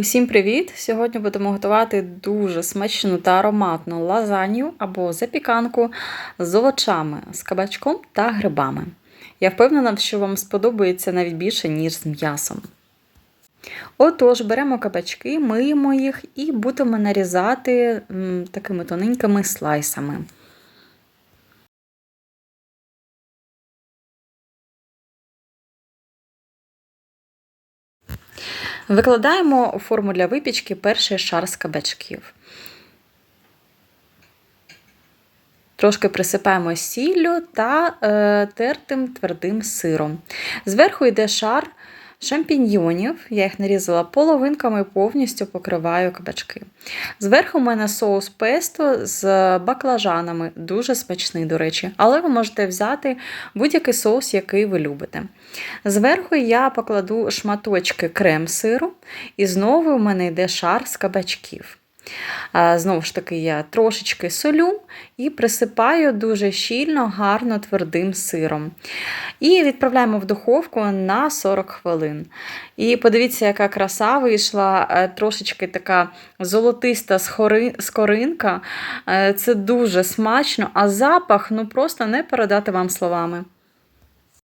Усім привіт! Сьогодні будемо готувати дуже смачну та ароматну лазанью або запіканку з овочами, з кабачком та грибами. Я впевнена, що вам сподобається навіть більше, ніж з м'ясом. Отож, беремо кабачки, миємо їх і будемо нарізати такими тоненькими слайсами. Викладаємо у форму для випічки перший шар з кабачків. Трошки присипаємо сіллю та е, тертим твердим сиром. Зверху йде шар шампіньйонів, я їх нарізала половинками, повністю покриваю кабачки. Зверху у мене соус песто з баклажанами, дуже смачний, до речі, але ви можете взяти будь-який соус, який ви любите. Зверху я покладу шматочки крем-сиру, і знову у мене йде шар з кабачків. Знову ж таки, я трошечки солю і присипаю дуже щільно, гарно твердим сиром. І відправляємо в духовку на 40 хвилин. І подивіться, яка краса вийшла, е, трошечки така золотиста скоринка. Е, це дуже смачно, а запах ну просто не передати вам словами.